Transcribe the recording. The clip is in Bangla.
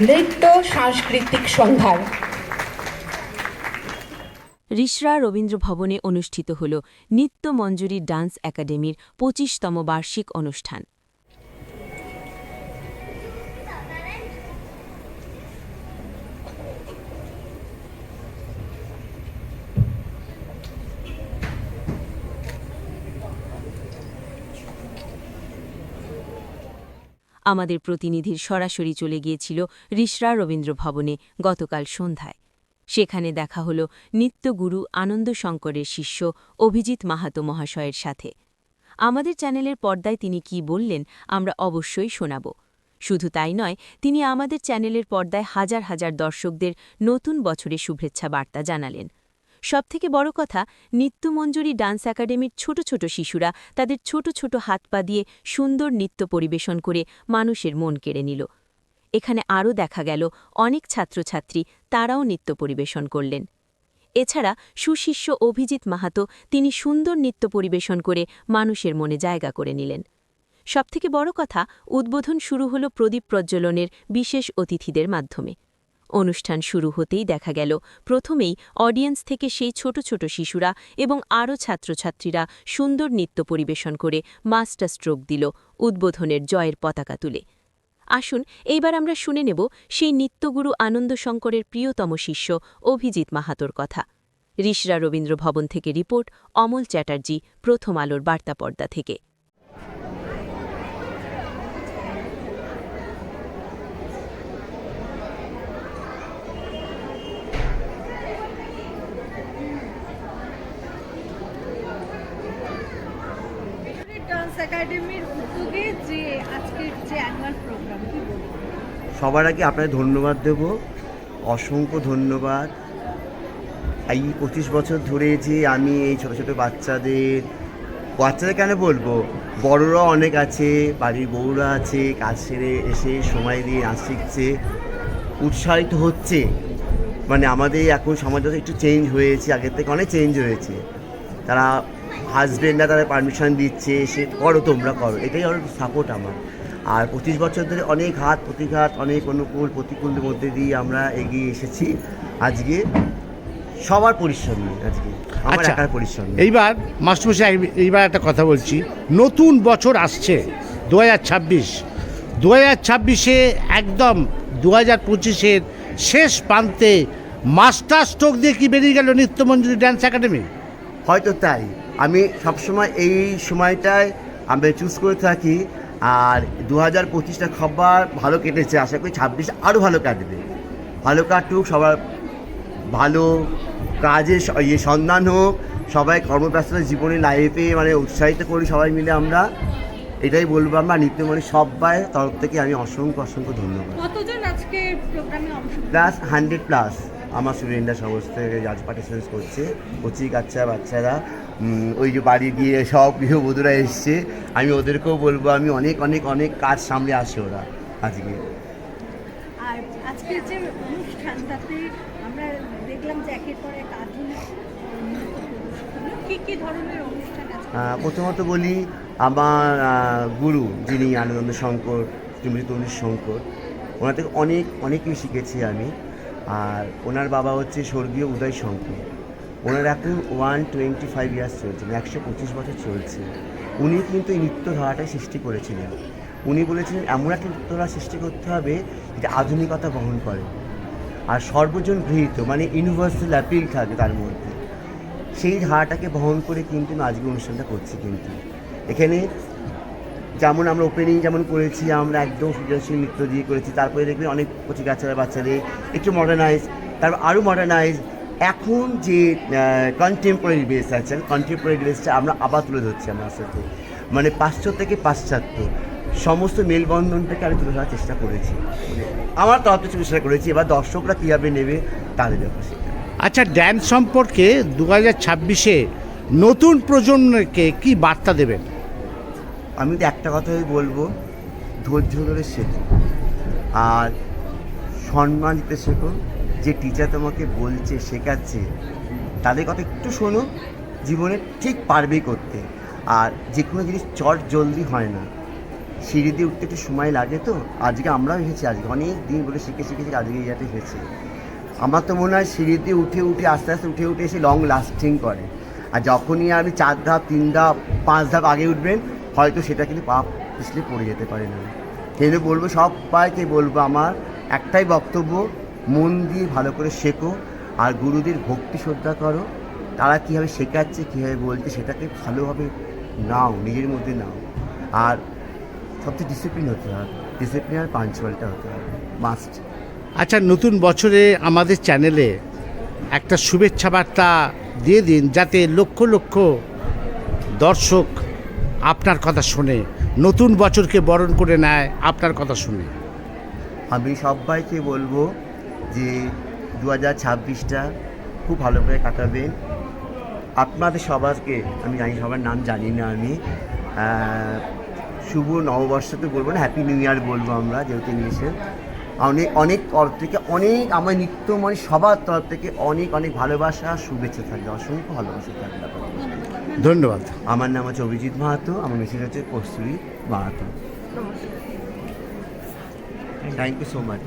নৃত্য সাংস্কৃতিক সন্ধ্যার রিসরা রবীন্দ্র ভবনে অনুষ্ঠিত হল নিত্য মঞ্জুরি ডান্স একাডেমির পঁচিশতম বার্ষিক অনুষ্ঠান। আমাদের প্রতিনিধির সরাসরি চলে গিয়েছিল রিসরা রবীন্দ্র ভবনে গতকাল সন্ধ্যায়। সেখানে দেখা হল নিত্যগুরু আনন্দ শঙ্করের শিষ্য অভিজিৎ মাহাতো মহাশয়ের সাথে। আমাদের চ্যানেলের পর্দায় তিনি কি বললেন আমরা অবশ্যই শোনাব। শুধু তাই নয়, তিনি আমাদের চ্যানেলের পর্দায় হাজার হাজার দর্শকদের নতুন বছরে শুভেচ্ছা বার্তা জানালেন। সবথেকে বড় কথা, নিত্যমঞ্জুরি ডান্স একাডেমির ছোট ছোট শিশুরা তাদের ছোট ছোট হাত পা দিয়ে সুন্দর নৃত্য পরিবেশন করে মানুষের মন কেড়ে নিল। এখানে আরও দেখা গেল অনেক ছাত্রছাত্রী তারাও নৃত্য পরিবেশন করলেন। এছাড়া সুশিষ্য অভিজিৎ মাহাতো তিনি সুন্দর নৃত্য পরিবেশন করে মানুষের মনে জায়গা করে নিলেন। সবথেকে বড় কথা, উদ্বোধন শুরু হল প্রদীপ প্রজ্জ্বলনের বিশেষ অতিথিদের মাধ্যমে। অনুষ্ঠান শুরু হতেই দেখা গেল, প্রথমেই অডিয়েন্স থেকে সেই ছোট ছোট শিশুরা এবং আরও ছাত্রছাত্রীরা সুন্দর নৃত্য পরিবেশন করে মাস্টার স্ট্রোক দিল উদ্বোধনের জয়ের পতাকা তুলে। আসুন, এইবার আমরা শুনে নেব সেই নিত্যগুরু আনন্দ শঙ্করের প্রিয়তম শিষ্য অভিজিৎ মাহাতোর কথা। ঋষরা রবীন্দ্র ভবন থেকে রিপোর্ট, অমল চ্যাটার্জি, প্রথম আলোর বার্তা পর্দা থেকে ডান্স একাডেমির উদ্যোগে যে আজকের যে অ্যানুয়াল প্রোগ্রাম সবার আগে আপনাকে ধন্যবাদ দেব। অসংখ্য ধন্যবাদ। এই পঁচিশ বছর ধরে যে আমি এই ছোটো ছোটো বাচ্চাদের বাচ্চাদের কেন বলব? বড়রাও অনেক আছে, বাড়ির বউরা আছে, কাজ সেরে এসে সময় দিয়ে নাচ শিখছে, উৎসাহিত হচ্ছে। মানে আমাদের এখন সমাজটা একটু চেঞ্জ হয়েছে, আগের থেকে অনেক চেঞ্জ হয়েছে। তারা হাজবেন্ডরা তাদের পারমিশন দিচ্ছে সে করো তোমরা করো। এটাই অনেক সাপোর্ট আমার। আর পঁচিশ বছর ধরে অনেক হাত প্রতিঘাত অনেক অনুকূল প্রতিকূলের মধ্যে দিয়ে আমরা এগিয়ে এসেছি। আজকে সবার পরিশ্রম আজকে আমার আচ্ছা। একার পরিশ্রম। এইবার মাস্টারমশাই এইবার একটা কথা বলছি। নতুন বছর আসছে দু হাজার ছাব্বিশ। দু হাজার ছাব্বিশে একদম দু হাজার পঁচিশের শেষ প্রান্তে মাস্টার স্ট্রোক দিয়ে কি বেরিয়ে গেল নিত্যমঞ্জুরি ড্যান্স একাডেমি হয়তো তাই। আমি সবসময় এই সময়টায় আমি চুজ করে থাকি আর দু হাজার পঁচিশটা খবর ভালো কেটেছে আশা করি ছাব্বিশ আরও ভালো কাটবে। ভালো কাটুক সবার ভালো কাজের স- ইয়ে সন্ধান হোক সবাই কর্মব্যস্ততা জীবনে লাইফে মানে উৎসাহিত করি সবাই মিলে আমরা। এটাই বলব আমরা নিত্যমণি সবাই তরফ থেকে আমি অসংখ্য অসংখ্য ধন্যবাদ। প্লাস হান্ড্রেড প্লাস আমার স্টুডেন্টরা সমস্ত জাজ পার্টিসিপেন্ট করছে। কচি কাচ্চা বাচ্চারা ওই যে বাড়ি গিয়ে সব গৃহবধূরা এসছে। আমি ওদেরকেও বলব আমি অনেক অনেক অনেক কাজ সামনে আসে ওরা আজকে। আর আজকের যে অনুষ্ঠান তাতে আমরা দেখলাম যে একের পর এক আধুনিক আহ, নৃত্য প্রদর্শন হলো। কি কি ধরনের অনুষ্ঠান প্রথমত বলি আমার গুরু যিনি আনন্দ শঙ্কর শ্রীমতী তনুষ শঙ্কর ওনার থেকে অনেক অনেক কিছু শিখেছি আমি। আর ওনার বাবা হচ্ছে স্বর্গীয় উদয় শঙ্কর। ওনার এখন ওয়ান টোয়েন্টি ফাইভ ইয়ার্স চলছে মানে একশো পঁচিশ বছর চলছে। উনি কিন্তু এই নৃত্যধারাটাই সৃষ্টি করেছিলেন। উনি বলেছিলেন, এমন একটা নৃত্যধারা সৃষ্টি করতে হবে যেটা আধুনিকতা বহন করে। আর সর্বজন গৃহীত মানে ইউনিভার্সাল অ্যাপিল থাকে তার মধ্যে। সেই ধারাটাকে বহন করে কিন্তু আজকে অনুষ্ঠানটা করছি কিন্তু। এখানে যেমন আমরা ওপেনিং যেমন করেছি, আমরা একদম সৃজনশীল নৃত্য দিয়ে করেছি। তারপরে দেখবেন অনেক কচি বাচ্চারা বাচ্চাদের একটু মডার্নাইজ তারপর আরও মডার্নাইজ এখন যে কন্টেম্পোরারি বেস আছে কন্টেম্পোরারি বেসটা আমরা আবার তুলে ধরছি আমার সাথে মানে পাশ্চাত্য থেকে পাশ্চাত্য। সমস্ত মেলবন্ধনটাকে আমি তুলে ধরার চেষ্টা করেছি। আমার তরফ থেকে চেষ্টা করেছি, এবার দর্শকরা কীভাবে নেবে তাদের ব্যাপার। আচ্ছা ড্যান্স সম্পর্কে দু হাজার ছাব্বিশে নতুন প্রজন্মকে কি বার্তা দেবেন? আমি তো একটা কথাই বলব, ধৈর্য ধরে শেখো। আর সম্মান দিতে শেখো। যে টিচার তোমাকে বলছে, শেখাচ্ছে, তাদের কথা একটু শোনো, জীবনে ঠিক পারবেই করতে। আর যে কোনো জিনিস চট জলদি হয় না। সিঁড়ি দিয়ে উঠতে একটু সময় লাগে তো? আজকে আমরাও এসেছি, আজকে অনেক দিন বলে শিখে শিখেছি আজকে এই জায়গাতে এসেছি। আমার তো মনে হয় সিঁড়ি দিয়ে উঠে উঠে, আস্তে আস্তে উঠে উঠে এসে লং লাস্টিং করে। আর যখনই আপনি চার ধাপ, তিন ধাপ, পাঁচ ধাপ আগে উঠবেন হয়তো সেটা কিন্তু পা পিছলে পড়ে যেতে পারে না। সেই জন্য বলব? পায়কে বলব আমার, একটাই বক্তব্য, মন দিয়ে ভালো করে শেখো আর গুরুদের ভক্তি শ্রদ্ধা করো। তারা কীভাবে শেখাচ্ছে, কীভাবে বলছে, সেটাকে ভালোভাবে নাও, নিজের মধ্যে নাও। আর সবচেয়ে ডিসিপ্লিন হতে হবে। ডিসিপ্লিন আর পাঞ্চুয়ালটা হতে হবে। মাস্ট আচ্ছা নতুন বছরে আমাদের চ্যানেলে একটা শুভেচ্ছা বার্তা দিয়ে দিন, যাতে লক্ষ লক্ষ দর্শক আপনার কথা শোনে, নতুন বছরকে বরণ করে নেয় আপনার কথা শুনে। আমি সবাইকে বলব যে দু হাজার ছাব্বিশটা খুব ভালো করে কাটাবেন আপনাদের সবাইকে, আমি জানি সবার নাম জানি না আমি শুভ নববর্ষ তো বলব না হ্যাপি নিউ ইয়ার বলব আমরা, যেহেতু নিয়েছেন অনেক অনেক তরফ থেকে, অনেক আমার নিত্য মানে সবার তরফ থেকে অনেক অনেক ভালোবাসা, শুভেচ্ছা থাকবে, অসংখ্য ভালোবাসা থাকবে। ধন্যবাদ। আমার নাম হচ্ছে অভিজিৎ মাহাতো আমার মেসেজ হচ্ছে Kasturi Mahato. Thank you so much